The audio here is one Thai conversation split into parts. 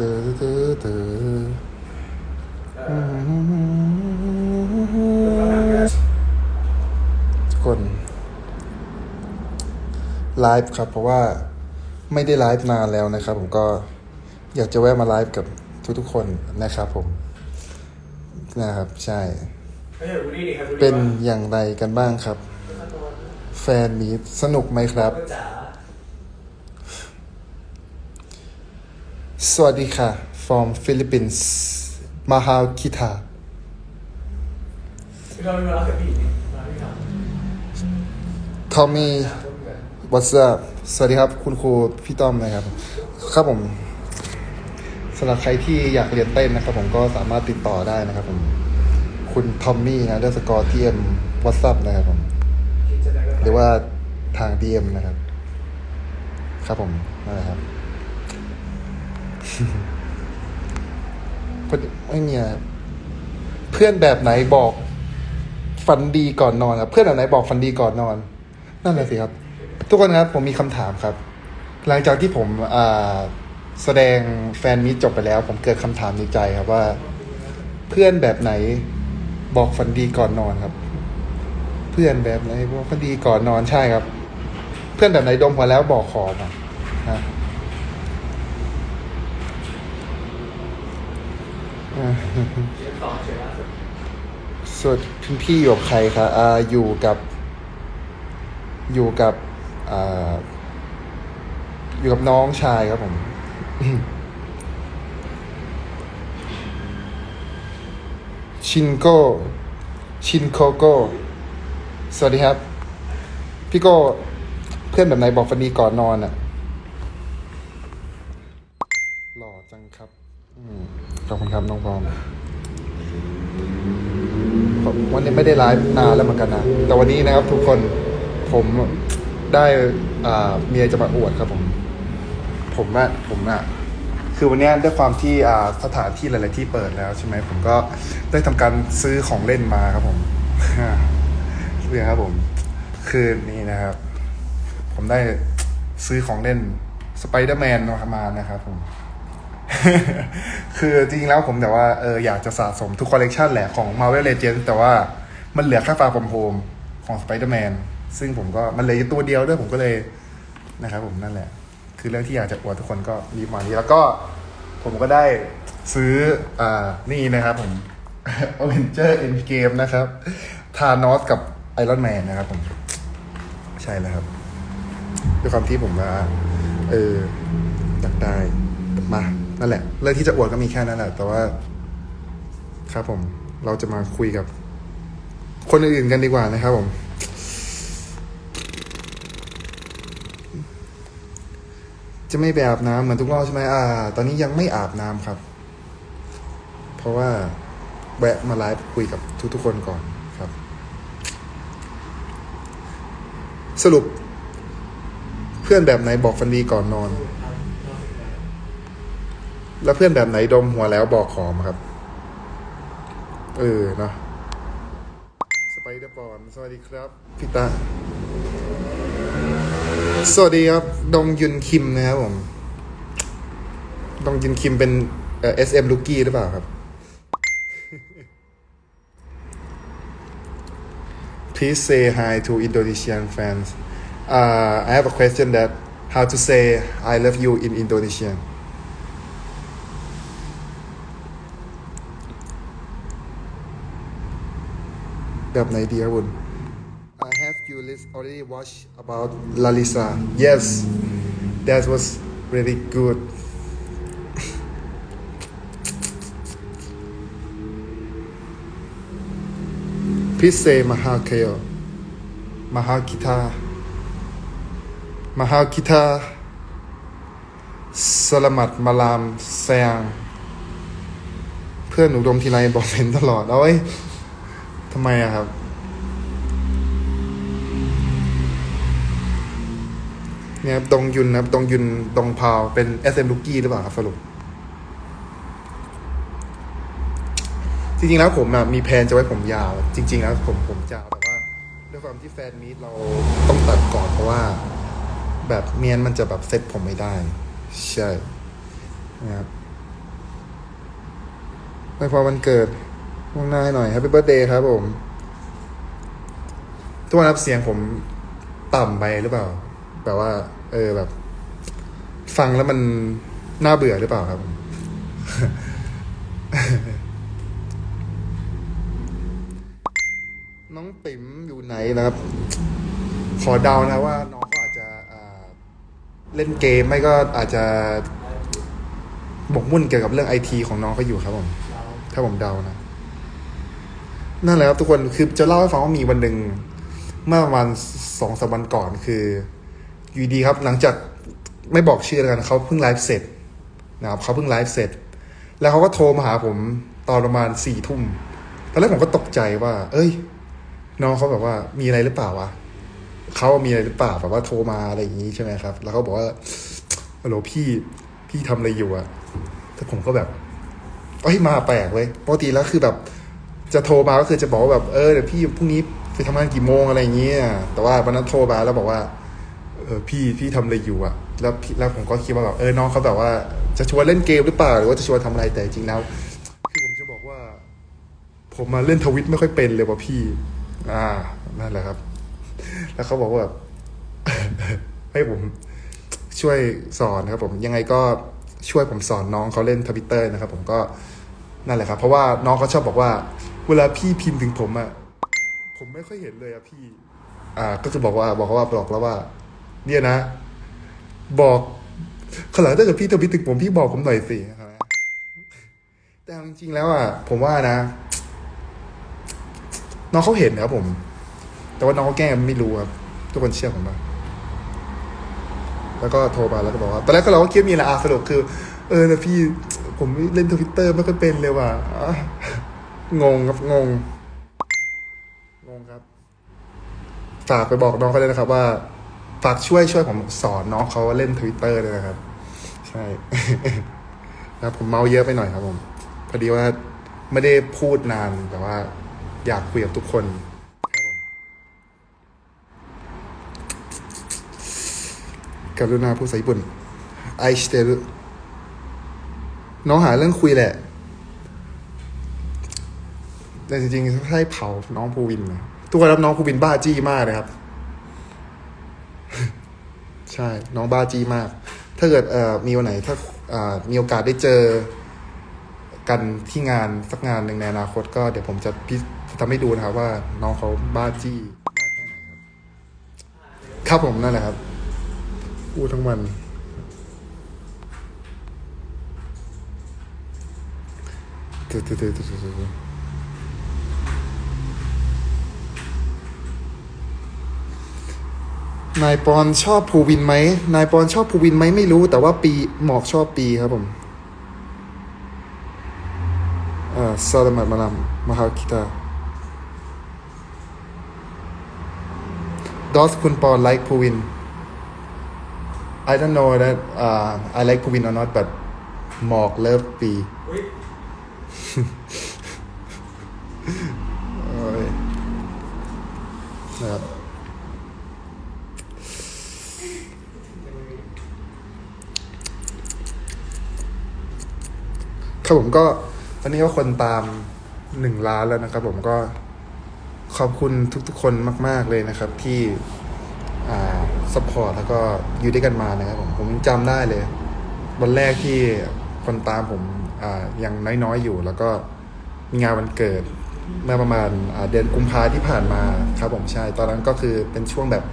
เธอเธอเธอทุกคนไลฟ์ครับ เพราะว่าไม่ได้ไลฟ์นานแล้วนะครับ ผมก็อยากจะแวะมาไลฟ์กับทุกๆคนนะครับผมนะครับ ใช่ เป็นอย่างไรกันบ้างครับ แฟนมีสนุกไหมครับ ก็จ๋า สวัสดีค่ะ from Philippines มาฮาวคิทาพี่เราไม่มารับกับพี่นี่มาพี่ครับทอมมี่ What's up สวัสดีครับ คุณครูพี่ต้อมนะครับ ครับผมสำหรับใครที่อยากเรียนเต้นนะครับ ผมก็สามารถติดต่อได้นะครับผม คุณทอมมี่นะเดอร์สกอร์ทีเอ็มวัตซับนะครับผมจะได้ก็หรือว่าทาง DM นะครับ ครับผมนั่นแหละครับ ไม่มีอะไรเพื่อนแบบไหนบอกฝันดีก่อนนอนครับ เพื่อนแบบไหนบอกฝันดีก่อนนอน นั่นแหละสิครับ ทุกคนครับ ผมมีคำถามครับ หลังจากที่ผมอ่าแสดงแฟนมิจบไปแล้ว ผมเกิดคำถามในใจครับว่า เพื่อนแบบไหนบอกฝันดีก่อนนอนครับ เพื่อนแบบไหนบอกฝันดีก่อนนอนใช่ครับ เพื่อนแบบไหนดมหัวแล้วบอกขอมาฮะอ่า เรียนต่อเฉยล่า สุดส่วนคุณพี่อยู่กับใครคะอ่าอยู่กับ อยู่กับอ่าอยู่กับน้องชายครับผมชินโก้ชินโคโก้สวัสดีครับ พี่โก้เพื่อนแบบไหนบอกฟันดีก่อนนอนอะ่ะ หล่อจังครับ ขอบคุณครับน้องพร้อมวันนี้ไม่ได้ไลฟ์นานแล้วเหมือนกันนะ แต่วันนี้นะครับ ทุกคนผมได้เมียจะมาอวดครับผม ผมว่าผมอะคือวันนี้ด้วยความที่สถานที่หลาย ๆ ที่เปิดแล้วใช่ไหมผมก็ได้ทำการซื้อของเล่นมาครับผมเนี่ยครับผม คือนี่นะครับ ผมได้ซื้อของเล่นสไปเดอร์แมนมานะครับผม คือจริงๆแล้วผมแต่ว่าเอออยากจะสะสมทุกคอลเลกชันแหละของ Marvel Legends แต่ว่ามันเหลือแค่ฟาร์ m โฮมของ Spider-Man ซึ่งผมก็มันเหลืออยู่ตัวเดียวด้วยผมก็เลยนะครับผมนั่นแหละ คือเรื่องที่อยากจะอวดทุกคนก็รีบมานี้แล้วก็ผมก็ได้ซื้ออ่านี่นะครับผม Avenger Endgame นะครับทานอสกับไอรอนแมนนะครับผมใช่แล้วครับด้วยความที่ผมว่าเอออยากได้มา นั่นแหละ เรื่องที่จะอวดก็มีแค่นั้นแหละ แต่ว่า ครับผม เราจะมาคุยกับ คนอื่นๆกันดีกว่านะครับผม จะไม่ไปอาบน้ำเหมือนทุกรอบใช่ไหมอ่า ตอนนี้ยังไม่อาบน้ำครับ เพราะว่าแวะมาไลฟ์คุยกับทุกๆคนก่อนครับ สรุป เพื่อนแบบไหนบอกฟันดีก่อนนอน แล้วเพื่อนแบบไหนดมหัวแล้วบอกขอมครับ เออเนาะสไปเดอร์บอลสวัสดีครับพี่ตาสวัสดีครับ ดงยุนคิมนะครับผม ดงยุนคิมเป็นเอ่อ SM ลูกี้หรือเปล่าครับ Please say hi to Indonesian fans. Uh, I have a question that how to say I love you in Indonesian. Đợt này đi Arun. I have you list already watched about Lalisa. Yes, that was really good. Please say Mahakeo. Mahakita. Mahakita. Selamat malam sayang เพื่อนหนูดมทีไรบอกเป็นตลอดเอาไว้ย ทำไมอะครับ เนี่ยครับดงยุนนะครับดงยุนดงพาวเป็น SM ลูกี้หรือเปล่าครับสรุป จริงๆแล้วผมอะมีแพนจะไว้ผมยาว จริง ๆ แล้วผมผมยาวแต่ว่าด้วยความที่แฟนมีตเราต้องตัดก่อนเพราะว่า แบบเมียนมันจะแบบเซ็ตผมไม่ได้ ใช่นะครับไม่พอวันเกิด ล่วงหน้าให้หน่อย Happy Birthday ครับผม ทุกคนรับเสียงผมต่ำไปหรือเปล่า แบบว่า เออแบบ ฟังแล้วมันน่าเบื่อหรือเปล่าครับน้องติ๋มอยู่ไหนนะครับ ขอเดานะว่า น้องเขาอาจจะเล่นเกมไม่ก็อาจจะบกมุ่นเกี่ยวกับเรื่องไอทีของน้องเขาอยู่ครับผม ถ้าผมเดานะ นั่นแหละครับทุกคนคือจะเล่าให้ฟังว่ามีวันหนึ่งเมื่อประมาณสองสามวันก่อนคือ อยู่ดีครับ หลังจากไม่บอกชื่อแล้วกันเขาเพิ่งไลฟ์เสร็จนะครับเขาเพิ่งไลฟ์เสร็จ แล้วเขาก็โทรมาหาผมตอนประมาณสี่ทุ่มตอนแรกผมก็ตกใจว่า เอ้ย น้องเขาแบบว่ามีอะไรหรือเปล่าวะเขามีอะไรหรือเปล่าแบบว่าโทรมาอะไรอย่างนี้ใช่ไหมครับ แล้วเขาบอกว่าฮัลโหลพี่พี่ทำอะไรอยู่อะแต่ผมก็แบบเอ้ยมาแปลกเว้ยปกติแล้วคือแบบ จะโทรมาก็คือจะบอกว่าแบบเออเดี๋ยวพี่พรุ่งนี้ไปทำงานกี่โมงอะไรอย่างเงี้ยแต่ว่าวันนั้นโทรมาแล้วบอกว่าเออพี่พี่ทำอะไรอยู่อะแล้วพี่แล้วผมก็คิดว่าแบบเออน้องเขาแบบว่าจะชวนเล่นเกมหรือเปล่าหรือว่าจะชวนทำอะไรแต่จริงแล้วคือผมจะบอกว่า ผมมาเล่นทวิตไม่ค่อยเป็นเลยว่ะพี่ อ่านั่นแหละครับ แล้วเขาบอกว่าแบบให้ผมช่วยสอนนะครับ ผมยังไงก็ช่วยผมสอนน้องเขาเล่นทวิตเตอร์นะครับ ผมก็นั่นแหละครับ เพราะว่าน้องเขาชอบบอกว่า เวลาพี่พิมพ์ถึงผมอะผมไม่ค่อยเห็นเลยอะพี่ อ่า ก็จะบอกว่า บอกเขาว่าบอกแล้วว่า เนี่ยนะ บอกขาหลังถ้าเกิดพี่ทวิตถึงผมพี่บอกผมหน่อยสิครับแต่เอาจริงๆแล้วอะผมว่านะ น้องเขาเห็นนะครับผม แต่ว่าน้องเขาแกล้งไม่รู้ครับทุกคนเชื่อผมปะแล้วก็โทรมาแล้วก็บอกว่าตอนแรกก็เราก็คิดมีอะอาสรุปคือ เออนะพี่ผมเล่นทวิตเตอร์ไม่ค่อยเป็นเลยว่ะ งงครับงง งงครับ ฝากไปบอกน้องเขาเลยนะครับ ว่า ฝากช่วยช่วยผมสอนน้องเขาเล่นทวิตเตอร์ด้วยนะครับ ใช่นะครับผมเมาเยอะไปหน่อยครับ ผม พอดีว่าไม่ได้พูดนานแต่ว่า อยากคุยกับทุกคนครับผมกรุณาพูดภาษาญี่ปุ่นไอสเตรุน้องหาเรื่องคุยแหละ แต่จริงๆถ้าให้เผาน้องภูวินนะทุกคนรับน้องภูวินบ้าจี้มากเลยครับ ใช่ น้องบ้าจี้มาก ถ้าเกิดเอ่อมีวันไหน ถ้าเอ่อมีโอกาสได้เจอกันที่งานสักงานหนึ่งในอนาคตก็เดี๋ยวผมจะพิทำให้ดูนะครับ ว่าน้องเขาบ้าจี้มากแค่ไหนครับครับผมนั่นแหละครับพูดทั้งวันตึ๊ดตึ๊ดตึ๊ดตึ๊ดตึ๊ดตึ๊ด นายปอนชอบภูวินไหมนายปอนชอบภูวินไหมไม่รู้ แต่ว่าปีหมอกชอบปีครับผมอ่าซาลามัดมาลามมาฮาคิตาดอสคุณปอนไลค์ภูวิน I don't know that uh, I like Puvin or not but หมอกเลิฟปี Wait อ้ยนะครับ ครับผมก็ตอนนี้ก็คนตามหนึ่งล้านแล้วนะครับ ผมก็ขอบคุณทุกๆ คนมาก ๆเลยนะครับ ที่อ่าสปอร์ตแล้วก็อยู่ด้วยกันมานะครับผมผมยังจำได้เลย วันแรกที่คนตามผมอ่ายังน้อยๆอยู่ แล้วก็มีงานวันเกิดเมื่อประมาณเดือนกุมภาที่ผ่านมาครับผมใช่ตอนนั้นก็คือเป็นช่วงแบบ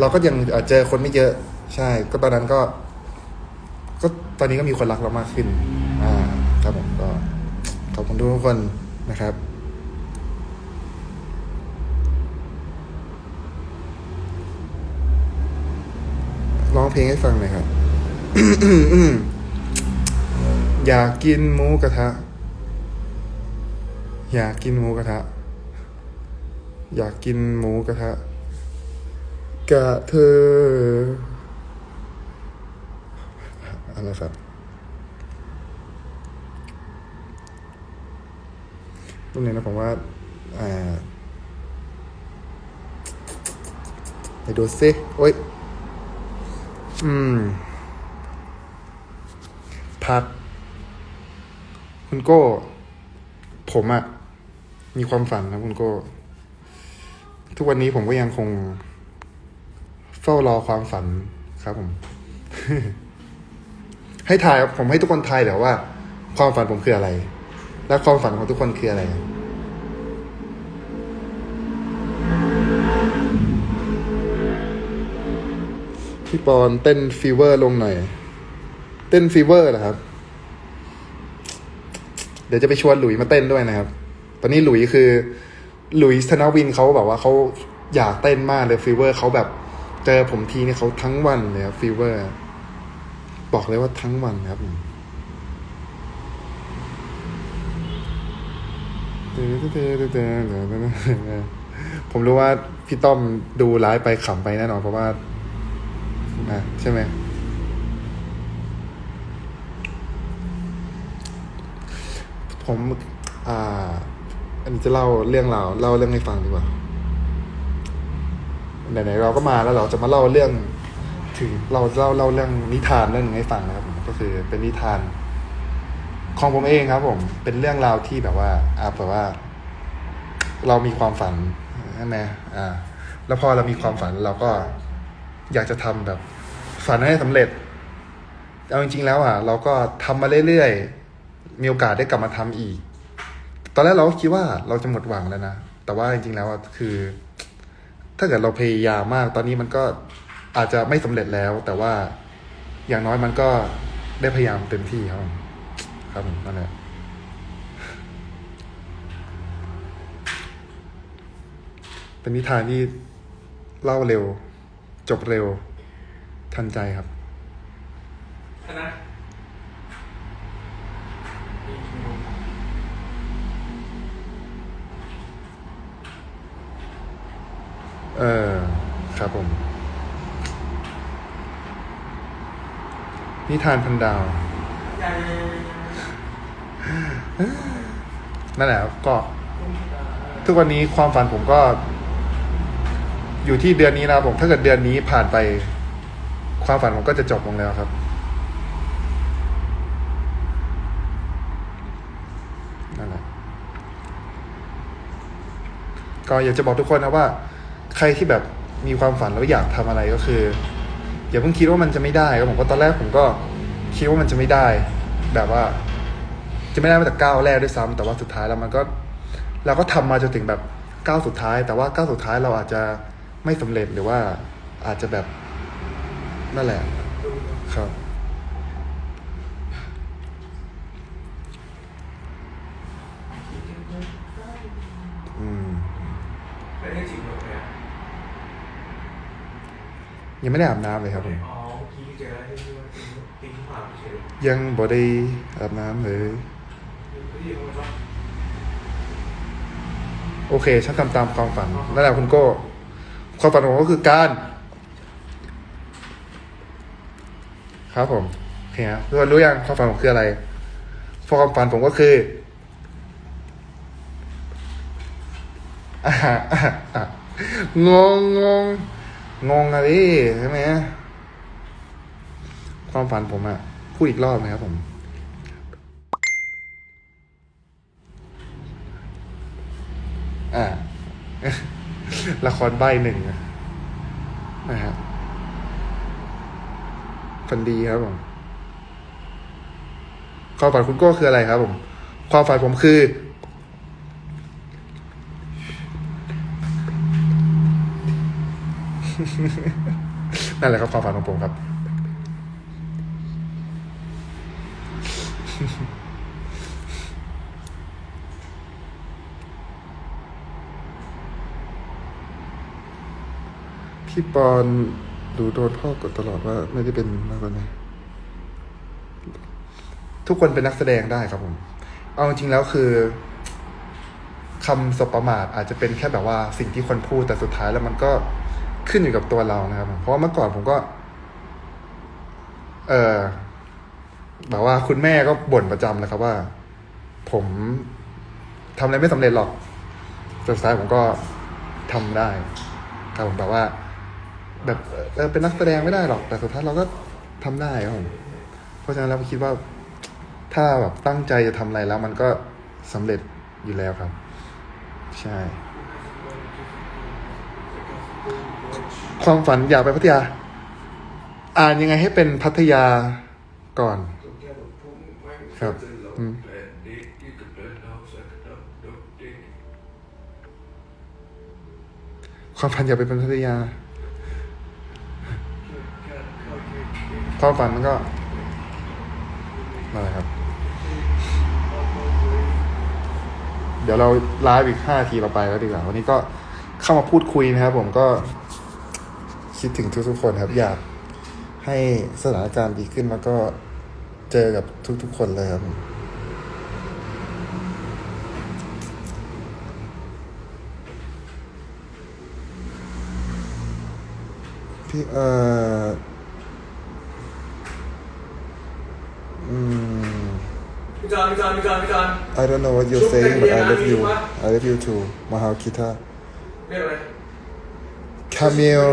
เราก็ยังเจอคนไม่เยอะใช่ ก็ตอนนั้นก็ ก็ตอนนี้ก็มีคนรักเรามากขึ้น อ่า ครับผมก็ขอบคุณทุกคนนะครับร้องเพลงให้ฟังหน่อยครับ อยากกินหมูกระทะ อยากกินหมูกระทะ อยากกินหมูกระทะ กะเธออะไรครับ รงนี้นะผมว่าอ่าไปดูซิโอ้ย อืม พักคุณโก้ ผมอะมีความฝันนะคุณโก้ ทุกวันนี้ผมก็ยังคง เฝ้ารอความฝันครับผม ให้ทายผมให้ทุกคนทายเดี๋ยวว่า ความฝันผมคืออะไร และความฝันของทุกคนคืออะไร พี่ปอนเต้นฟีเวอร์ลงหน่อย เต้นฟีเวอร์เหรอครับ เดี๋ยวจะไปชวนหลุยมาเต้นด้วยนะครับ ตอนนี้หลุยคือ หลุยส์ธนวินเขาแบบว่าเขาอยากเต้นมากเลยฟีเวอร์เขาแบบเจอผมทีนี่เขาทั้งวันเลยครับฟีเวอร์ บอกเลยว่าทั้งวันครับผม ผมรู้ว่าพี่ต้อมดูไลฟ์ไปขำไปแน่นอนเพราะว่านะใช่ไหมผมอ่า อันนี้จะเล่าเรื่องราวเล่าเรื่องให้ฟังดีกว่าไหนๆเราก็มาแล้วเราจะมาเล่าเรื่อง ถึงเราเล่าเล่าเรื่องนิทานเรื่องนึงให้ฟังนะครับก็คือเป็นนิทาน ของผมเองครับ ผม เป็นเรื่องราวที่แบบว่าอ่าแบบว่า เรามีความฝันใช่ไหมอ่า แล้วพอเรามีความฝันเราก็อยากจะทำแบบ ฝันให้สำเร็จเอาจริงๆแล้วอะ เราก็ทำมาเรื่อยๆ มีโอกาสได้กลับมาทำอีก ตอนแรกเราก็คิดว่าเราจะหมดหวังแล้วนะ แต่ว่าจริงๆแล้วคือ ถ้าเกิดเราพยายามมาก ตอนนี้มันก็อาจจะไม่สำเร็จแล้ว แต่ว่าอย่างน้อยมันก็ได้พยายามเต็มที่ครับ ครับผมนั่นแหละเป็นนิทานที่เล่าเร็ว จบเร็ว ทันใจครับคณะเออ ครับผม นิทานพันดาว นั่นแหละก็ ทุกวันนี้ความฝันผมก็ อยู่ที่เดือนนี้นะผม ถ้าเกิดเดือนนี้ผ่านไป ความฝันผมก็จะจบลงแล้วครับนั่นแหละก็อยากจะบอกทุกคนนะว่า ใครที่แบบมีความฝันแล้วอยากทำอะไรก็คืออย่าเพิ่งคิดว่ามันจะไม่ได้ครับผมก็ตอนแรกผมก็คิดว่ามันจะไม่ได้ แบบว่า จะไม่ได้มาจากก้าวแรกด้วยซ้ำแต่ว่าสุดท้ายแล้วมันก็เราก็ทำมาจนถึงแบบก้าวสุดท้าย แต่ว่าก้าวสุดท้ายเราอาจจะไม่สำเร็จหรือว่าอาจจะแบบนั่นแหละครับอืมเป็นเรื่องจริงเลยอะยังไม่ได้อาบน้ำเลยครับผมอ๋อเมื่อกี้เจอแล้วที่ว่าติ้งติ้งผ่านเฉยยังบ่ได้อาบน้ำเลย โอเคฉันทำตามความฝันนั่นแหละคุณโก้ความฝันของผมก็คือการ ครับผมโอเคฮะทุกคนรู้ยังความฝันผมคืออะไรความฝันผมก็คืออะอะอะงงงงงงอะดิใช่ไหมความฝันผมอะพูดอีกรอบนะครับผม อ่า ละครใบหนึ่งนะฮะฝันดีครับผมความฝันคุณโก้คืออะไรครับผม ความฝันผมคือ นั่นแหละครับความฝันของผมครับ พี่ปอนดูโดนพ่อกดตลอดว่าไม่ได้เป็นมากกว่านี้ทุกคนเป็นนักแสดงได้ครับผม เอาจริงๆแล้วคือคำสบประมาทอาจจะเป็นแค่แบบว่าสิ่งที่คนพูดแต่สุดท้ายแล้วมันก็ขึ้นอยู่กับตัวเรานะครับเพราะาเมื่อก่อนผมก็ เออแบบว่าคุณแม่ก็บ่นประจำเลยครับว่า ผมทำอะไรไม่สำเร็จหรอกแต่สุดท้ายผมก็ทำได้ครับผมแบบว่า แบบเออเป็นนักแสดงไม่ได้หรอก แต่สุดท้ายเราก็ทำได้ครับผมเพราะฉะนั้นเราคิดว่า ถ้าแบบตั้งใจจะทำอะไรแล้ว มันก็สำเร็จอยู่แล้วครับ ใช่ ความฝันอยากไปพัทยา อ่านยังไงให้เป็นพัทยาก่อน ครับอืมความฝันอยากไปเป็นพัทยา ความฝันมันก็นั่นแหละครับ เดี๋ยวเราไลฟ์อีกห้าทีเราไปแล้วดีกว่า วันนี้ก็เข้ามาพูดคุยนะครับ ผมก็คิดถึงทุกๆคนครับ อยากให้สถานการณ์ดีขึ้นแล้วก็เจอกับทุกๆคนเลยครับพี่เอ่อ พี่จอนพี่จอนพี่จอนพี่จอน I don't know what you're ชุบ saying but I เป็น love เรียน you นะ I love you too มหาคิตาเรียกอะไร Camille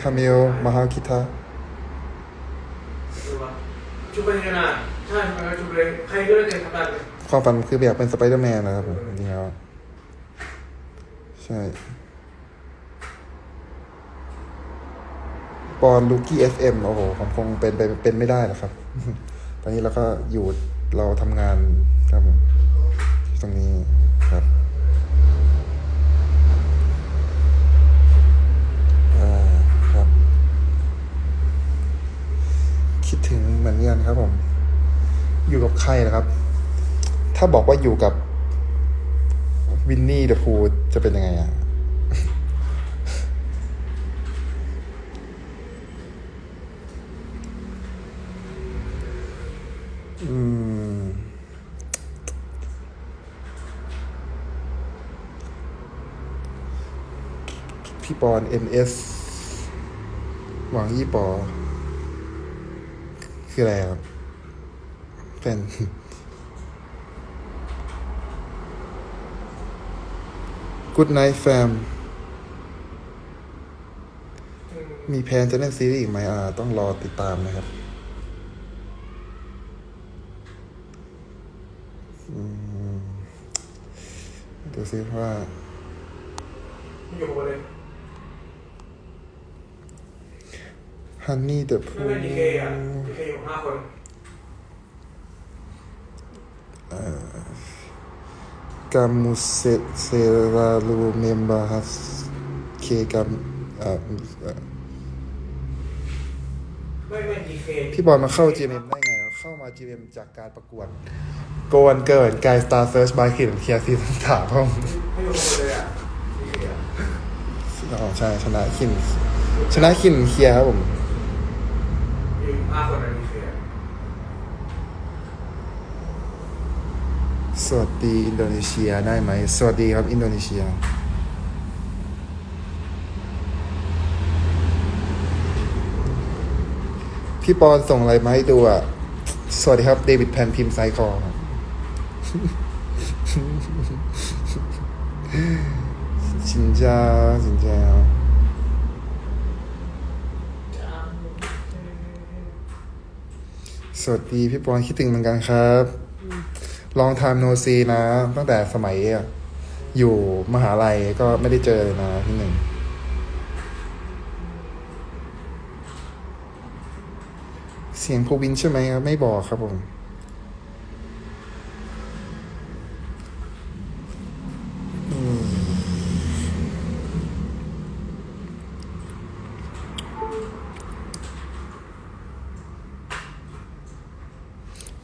Camille มหาคิตาดูว่าชุบเป็นยังไงนะใช่ชุบเป็นชุบเลยใครก็ได้เต็มขนาดเลยความฝันคืออยากเป็นสไปเดอร์แมนนะครับผมจริงๆแล้วใช่ปอนลูกี้เอฟเอ็มโอ้โหผมคงเป็นไปเป็นไม่ได้หรอกครับ ตอนนี้เราก็อยู่ เราทำงานครับตรงนี้ครับครับ คิดถึงเหมือนกันครับผม อยู่กับใครนะครับ ถ้าบอกว่าอยู่กับวินนี่เดอะพูจะเป็นยังไงอะ ปอน NS หวังยี่ปอ คืออะไรครับเป็น Good night fam มีแพนจะเล่นซีรีส์อีกไหมอ่า ต้องรอติดตามนะครับอืมดูซิว่าอยู่กับเลย Honey the ไม่เป็นดีเคอะ Pool ดีเคอยู่ห้าคนกามุเซเซราลูเมมบาฮัสเคกัมไม่ไม่ดีเคพี่บอลมาเข้า GMM ได้ไงวะเข้ามา GMM จากการประกวดโกนเกิดกายสตาร์เซิร์ชบายคินเคียร์ซีซั่นสามครับผมไม่อยู่กับเลยอะอ๋อใช่ชนะคินชนะคินเคียร์ครับผม ห้าคนในดีเคอะสวัสดีอินโดนีเซียได้ไหม สวัสดีครับอินโดนีเซีย พี่ปอนส่งอะไรมาให้ดูอะ สวัสดีครับ เดวิดแพนพิมพ์ไซคอครับชินจาชินจา สวัสดีพี่ปอนคิดถึงเหมือนกันครับ ลองทำโนซีนะ ตั้งแต่สมัยอะอยู่มหาลัยก็ไม่ได้เจอเลยนะพี่หนึ่งเสียงภูวินใช่ไหมครับ ไม่บอกครับผม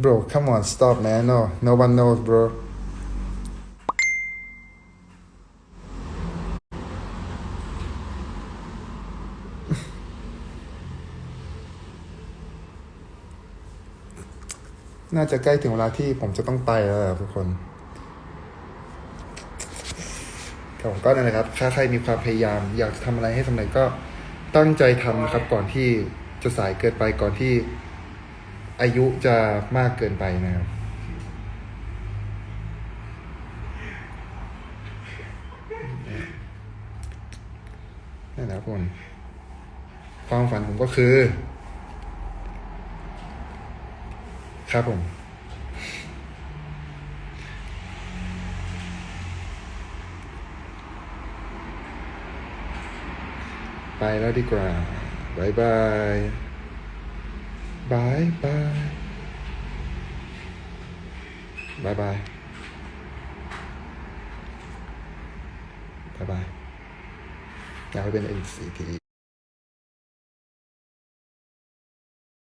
Bro, come on, stop, man. No, no one knows, bro. น่าจะใกล้ถึงเวลาที่ผมจะต้องไปแล้วทุกคนครับผมก็นั่นแหละครับ ถ้าใครมีความพยายาม อยากจะทำอะไรให้สำเร็จก็ตั้งใจทำนะครับ ก่อนที่จะสายเกินไปก่อนที่ อายุจะมากเกินไปนะครับนั่นแหละคนความฝันผมก็คือ ครับผม ไปแล้วดีกว่าบายบาย bye bye bye bye bye bye 教俾你自己。